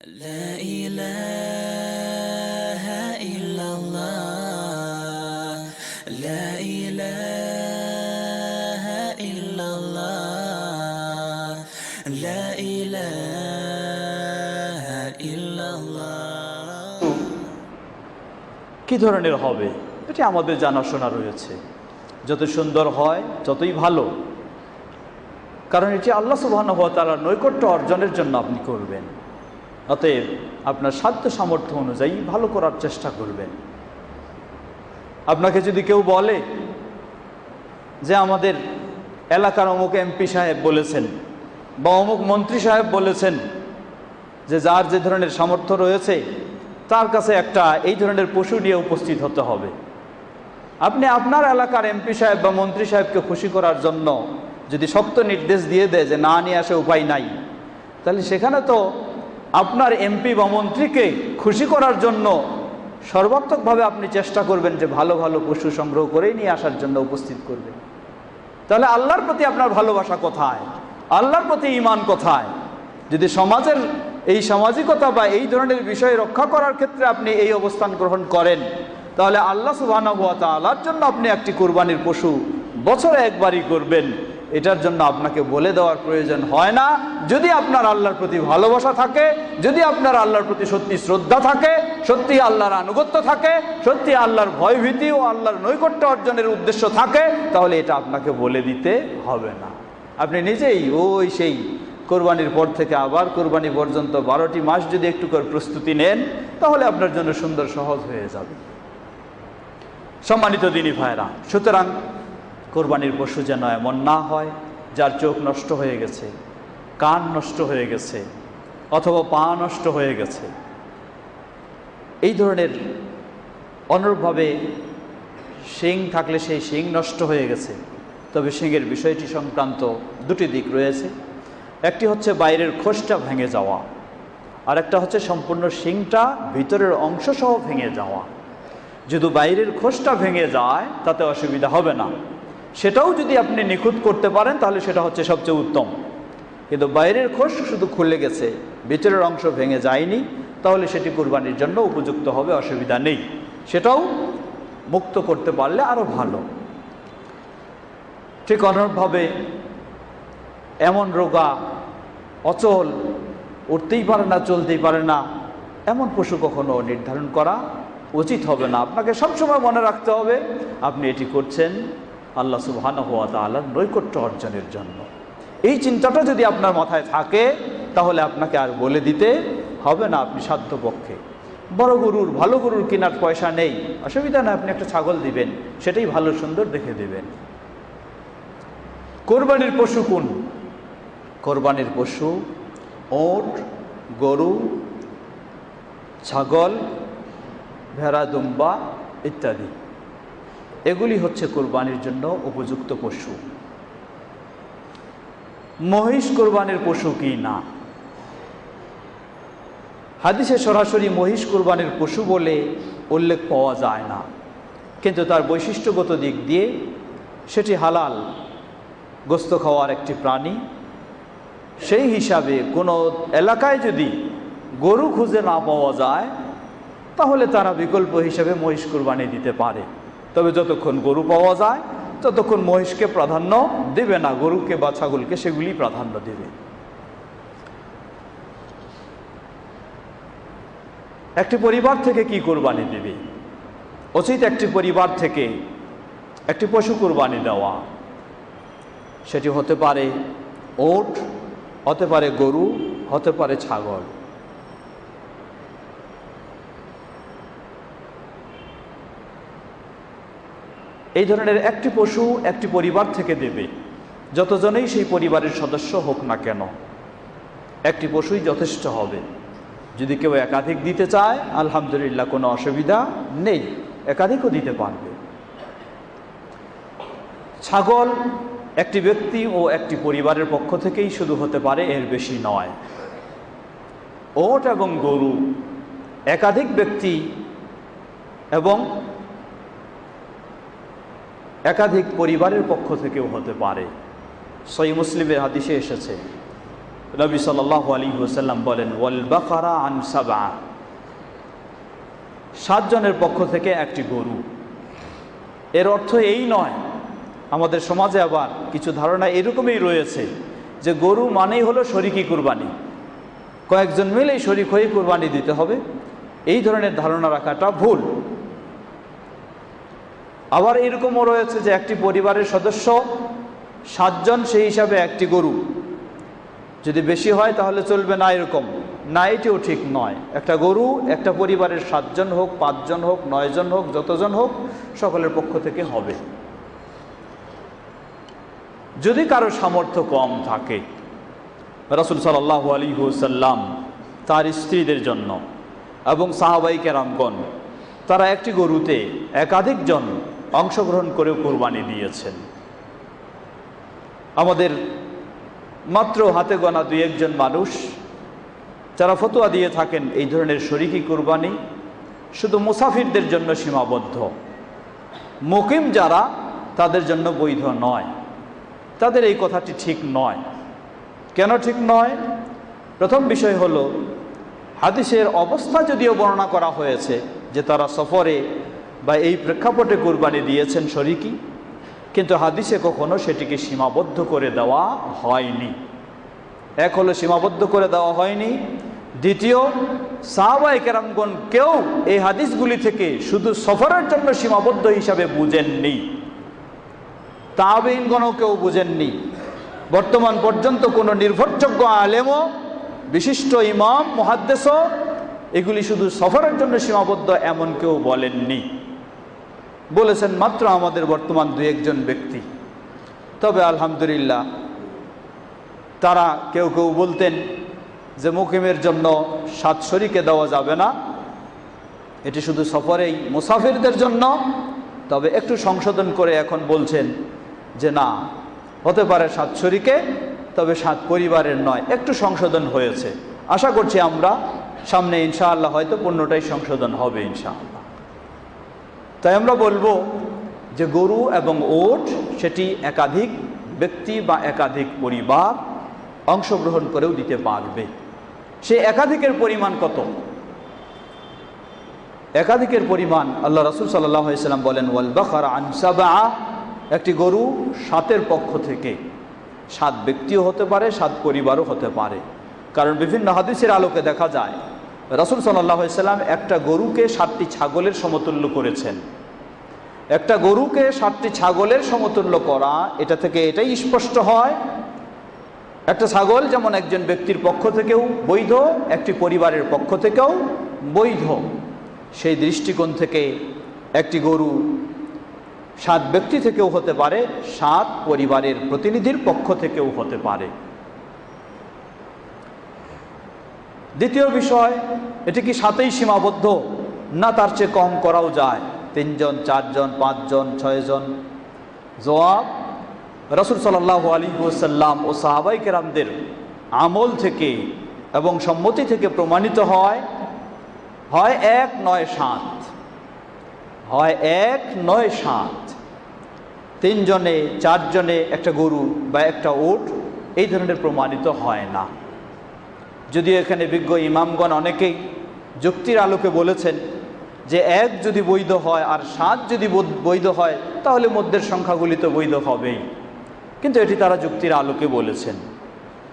لا إله إلا الله لا إله إلا الله لا إله إلا الله কি ধরনের হবে এটি আমাদের জানাশোনা রয়েছে যত সুন্দর হয় ততই ভালো কারণ এটি আল্লাহ সুবাহর নৈকট্য অর্জনের জন্য আপনি করবেন অতএব আপনার সাধ্য সামর্থ্য অনুযায়ী ভালো করার চেষ্টা করবেন। আপনাকে যদি কেউ বলে যে আমাদের এলাকার অমুক এমপি সাহেব বলেছেন বা অমুক মন্ত্রী সাহেব বলেছেন যে যার যে ধরনের সামর্থ্য রয়েছে, তার কাছে একটা এই ধরনের পশু নিয়ে উপস্থিত হতে হবে। আপনি আপনার এলাকার এমপি সাহেব বা মন্ত্রী সাহেবকে খুশি করার জন্য যদি শক্ত নির্দেশ দিয়ে দেয় যে না নিয়ে আসে উপায় নাই, তাহলে সেখানে তো আপনার এমপি বা মন্ত্রীকে খুশি করার জন্য সর্বাত্মকভাবে আপনি চেষ্টা করবেন যে ভালো ভালো পশু সংগ্রহ করেই নিয়ে আসার জন্য উপস্থিত করবেন। তাহলে আল্লাহর প্রতি আপনার ভালোবাসা কোথায়? আল্লাহর প্রতি ইমান কোথায়? যদি সমাজের এই সামাজিকতা বা এই ধরনের বিষয় রক্ষা করার ক্ষেত্রে আপনি এই অবস্থান গ্রহণ করেন, তাহলে আল্লাহ সুবাহর জন্য আপনি একটি কোরবানির পশু বছরে একবারই করবেন। এটার জন্য আপনাকে বলে দেওয়ার প্রয়োজন হয় না। যদি আপনার আল্লাহর প্রতি ভালোবাসা থাকে, যদি আপনার আল্লাহর প্রতি সত্যি শ্রদ্ধা থাকে, সত্যি আল্লাহর আনুগত্য থাকে, সত্যি আল্লাহর ভয়ভীতি ও আল্লাহর নৈকট্য অর্জনের উদ্দেশ্য থাকে, তাহলে এটা আপনাকে বলে দিতে হবে না। আপনি নিজেই ওই সেই কোরবানির পর থেকে আবার কোরবানি পর্যন্ত বারোটি মাস যদি একটু করে প্রস্তুতি নেন, তাহলে আপনার জন্য সুন্দর সহজ হয়ে যাবে। সম্মানিত দিনী ভাইরা সুতরাং কোরবানির পশু যেন এমন না হয়, যার চোখ নষ্ট হয়ে গেছে, কান নষ্ট হয়ে গেছে, অথবা পা নষ্ট হয়ে গেছে। এই ধরনের অনুরূপভাবে শিং থাকলে সেই শিং নষ্ট হয়ে গেছে। তবে শিংয়ের বিষয়টি সংক্রান্ত দুটি দিক রয়েছে। একটি হচ্ছে বাইরের খোসটা ভেঙে যাওয়া আর একটা হচ্ছে সম্পূর্ণ শিংটা ভিতরের অংশ সহ ভেঙে যাওয়া। যদি বাইরের খোসটা ভেঙে যায়, তাতে অসুবিধা হবে না। সেটাও যদি আপনি নিখুঁত করতে পারেন, তাহলে সেটা হচ্ছে সবচেয়ে উত্তম। কিন্তু বাইরের খোস শুধু খুলে গেছে ভিতরের অংশ ভেঙে যায়নি, তাহলে সেটি কুরবানির জন্য উপযুক্ত হবে, অসুবিধা নেই। সেটাও মুক্ত করতে পারলে আরও ভালো। ঠিক অনুরূপভাবে এমন রোগা অচল, উঠতেই পারে না, চলতেই পারে না, এমন পশু কখনো নির্ধারণ করা উচিত হবে না। আপনাকে সবসময় মনে রাখতে হবে, আপনি এটি করছেন আল্লাহ সুবহান হওয়া তাল্লাহর নৈকট্য অর্জনের জন্য। এই চিন্তাটা যদি আপনার মাথায় থাকে, তাহলে আপনাকে আর বলে দিতে হবে না, আপনি সাধ্যপক্ষে। বড় গরুর, ভালো গরুর কেনার পয়সা নেই। অসুবিধা না, আপনি একটা ছাগল দিবেন, সেটাই ভালো, সুন্দর দেখে দেবেন। কোরবানির পশু কোন? কোরবানির পশু, ওট, গরু, ছাগল, ভেড়া, দুম্বা ইত্যাদি। এগুলি হচ্ছে কোরবানির জন্য উপযুক্ত পশু। মহিষ কোরবানির পশু কি না? হাদিসে সরাসরি মহিষ কোরবানির পশু বলে উল্লেখ পাওয়া যায় না। কিন্তু তার বৈশিষ্ট্যগত দিক দিয়ে সেটি হালাল, গোস্ত খাওয়ার একটি প্রাণী। সেই হিসাবে কোনো এলাকায় যদি গরু খুঁজে না পাওয়া যায়, তাহলে তারা বিকল্প হিসাবে মহিষ কোরবানি দিতে পারে। তবে যতক্ষণ গরু পাওয়া যায়, ততক্ষণ মহিষকে প্রাধান্য দেবে না, গরুকে বা ছাগলকে সেগুলি প্রাধান্য দেবে। একটি পরিবার থেকে কি কোরবানি দেবে? উচিত একটি পরিবার থেকে একটি পশু কোরবানি দেওয়া। সেটি হতে পারে ওট, হতে পারে গরু, হতে পারে ছাগল। এই ধরনের একটি পশু একটি পরিবার থেকে দেবে। যতজনেই সেই পরিবারের সদস্য হোক না কেন, একটি পশুই যথেষ্ট হবে। যদি কেউ একাধিক দিতে চায়, আলহামদুলিল্লাহ কোনো অসুবিধা নেই, একাধিকও দিতে পারবে। ছাগল একটি ব্যক্তি ও একটি পরিবারের পক্ষ থেকেই শুধু হতে পারে, এর বেশি নয়। ওট এবং গরু একাধিক ব্যক্তি এবং একাধিক পরিবারের পক্ষ থেকেও হতে পারে। সই মুসলিমের হাদিসে এসেছে, নবী সাল্লাহ আলী ওসাল্লাম বলেন, ওয়াল বাকারা আন সাবা সাতজনের পক্ষ থেকে একটি গরু। এর অর্থ এই নয়, আমাদের সমাজে আবার কিছু ধারণা এরকমই রয়েছে যে গরু মানেই হলো শরিকি কুরবানি। কয়েকজন মিলেই শরিক হয়ে কুরবানি দিতে হবে। এই ধরনের ধারণা রাখাটা ভুল। আবার এরকমও রয়েছে যে একটি পরিবারের সদস্য, সাতজন সেই হিসাবে একটি গরু। যদি বেশি হয় তাহলে চলবে না এরকম। না, এটিও ঠিক নয়। একটা গরু, একটা পরিবারের সাতজন হোক, পাঁচজন হোক, নয়জন হোক, যতজন হোক, সকলের পক্ষ থেকে হবে। যদি কারও সামর্থ্য কম থাকে, রসুল সাল্লাহ আলী হুসাল্লাম তার স্ত্রীদের জন্য এবং সাহাবাই কেরামগণ, তারা একটি গরুতে একাধিকজন অংশগ্রহণ করেও কোরবানি দিয়েছেন। আমাদের মাত্র হাতে গোনা দুই একজন মানুষ, যারা ফতোয়া দিয়ে থাকেন এই ধরনের শরিকি কুরবানি, শুধু মুসাফিরদের জন্য সীমাবদ্ধ। মুকিম যারা, তাদের জন্য বৈধ নয়। তাদের এই কথাটি ঠিক নয়। কেন ঠিক নয়? প্রথম বিষয় হল, হাদিসের অবস্থা যদিও বর্ণনা করা হয়েছে যে তারা সফরে বা এই প্রেক্ষাপটে কুরবানি দিয়েছেন শরিকি, কিন্তু হাদিসে কখনো সেটিকে সীমাবদ্ধ করে দেওয়া হয়নি। এক হলো সীমাবদ্ধ করে দেওয়া হয়নি। দ্বিতীয় সাহাবাই কেরামগণ কেউ এই হাদিসগুলি থেকে শুধু সফরের জন্য সীমাবদ্ধ হিসাবে বুঝেননি। তাবেইনগণও কেউ বুঝেননি। বর্তমান পর্যন্ত কোনো নির্ভরযোগ্য আলেমও, বিশিষ্ট ইমাম মহাদ্দেশ এগুলি শুধু সফরের জন্য সীমাবদ্ধ এমন কেউ বলেননি। বলেছেন, মাত্র আমাদের বর্তমান দু একজন ব্যক্তি। তবে আলহামদুলিল্লাহ, তারা কেউ কেউ বলতেন যে, মুকিমের জন্য সাত শরীকে দেওয়া যাবে না। এটি শুধু সফরেই, মুসাফিরদের জন্য। তবে একটু সংশোধন করে এখন বলছেন যে, না, হতে পারে সাত শরীকে, তবে সাত পরিবারের নয়। একটু সংশোধন হয়েছে। আশা করছি আমরা সামনে ইনশাআল্লাহ হয়তো পূর্ণটাই সংশোধন হবে ইনশাআল্লাহ। তাই আমরা বলব যে গরু এবং ওট সেটি একাধিক ব্যক্তি বা একাধিক পরিবার অংশগ্রহণ করেও দিতে পারবে। সে একাধিকের পরিমাণ কত? একাধিকের পরিমাণ আল্লাহ রসুল সাল্লাম বলেন, ওয়াল বখর আনসাবা একটি গরু সাতের পক্ষ থেকে। সাত ব্যক্তিও হতে পারে, সাত পরিবারও হতে পারে। কারণ বিভিন্ন হাদিসের আলোকে দেখা যায় রসুল সাল্লাম একটা গরুকে সাতটি ছাগলের সমতুল্য করেছেন। একটা গরুকে সাতটি ছাগলের সমতুল্য করা, এটা থেকে এটাই স্পষ্ট হয়। একটা ছাগল যেমন একজন ব্যক্তির পক্ষ থেকেও বৈধ, একটি পরিবারের পক্ষ থেকেও বৈধ। সেই দৃষ্টিকোণ থেকে একটি গরু সাত ব্যক্তি থেকেও হতে পারে, সাত পরিবারের প্রতিনিধির পক্ষ থেকেও হতে পারে। দ্বিতীয় বিষয়, এটি কি সাথেই সীমাবদ্ধ? না, তার চেয়ে কম করাও যায়। তিনজন, চারজন, পাঁচজন, ছয়জন? জবাব, রসুল সাল্লাহ আলী ওসাল্লাম ও সাহাবাই কেরামদের আমল থেকে এবং সম্মতি থেকে প্রমাণিত হয় হয় এক নয় সাত। হয় এক নয় সাত। তিনজনে, চারজনে একটা গরু বা একটা ওট, এই ধরনের প্রমাণিত হয় না। যদিও এখানে বিজ্ঞ ইমামগণ অনেকেই যুক্তির আলোকে বলেছেন যে এক যদি বৈধ হয় আর সাত যদি বৈধ হয়, তাহলে মধ্যের সংখ্যাগুলি তো বৈধ হবেই। কিন্তু এটি তারা যুক্তির আলোকে বলেছেন।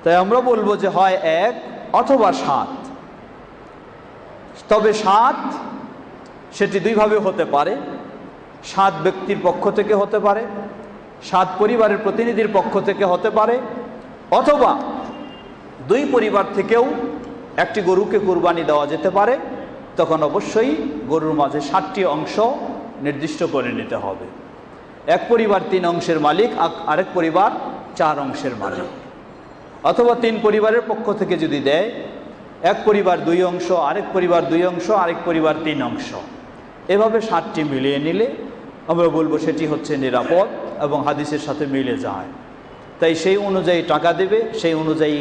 তাই আমরা বলব যে হয় এক অথবা সাত। তবে সাত সেটি দুইভাবে হতে পারে। সাত ব্যক্তির পক্ষ থেকে হতে পারে, সাত পরিবারের প্রতিনিধির পক্ষ থেকে হতে পারে, অথবা দুই পরিবার থেকেও একটি গরুকে কোরবানি দেওয়া যেতে পারে, তখন অবশ্যই গরুর মাঝে ষাটটি অংশ নির্দিষ্ট করে নিতে হবে। এক পরিবার তিন অংশের মালিক আরেক পরিবার চার অংশের মালিক। অথবা তিন পরিবারের পক্ষ থেকে যদি দেয়, এক পরিবার দুই অংশ, আরেক পরিবার দুই অংশ, আরেক পরিবার তিন অংশ। এভাবে ষাটটি মিলিয়ে নিলে আমরা বলব সেটি হচ্ছে নিরাপদ এবং হাদিসের সাথে মিলে যায়। তাই সেই অনুযায়ী টাকা দেবে, সেই অনুযায়ী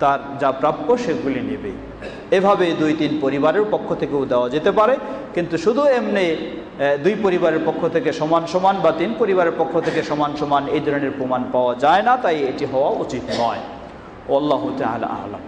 তার যা প্রাপ্য সেগুলি নেবে। এভাবে দুই তিন পরিবারের পক্ষ থেকেও দেওয়া যেতে পারে, কিন্তু শুধু এমনি দুই পরিবারের পক্ষ থেকে সমান সমান বা তিন পরিবারের পক্ষ থেকে সমান সমান এই ধরনের প্রমাণ পাওয়া যায় না, তাই এটি হওয়া উচিত নয়। আল্লাহ তাহলে আলম।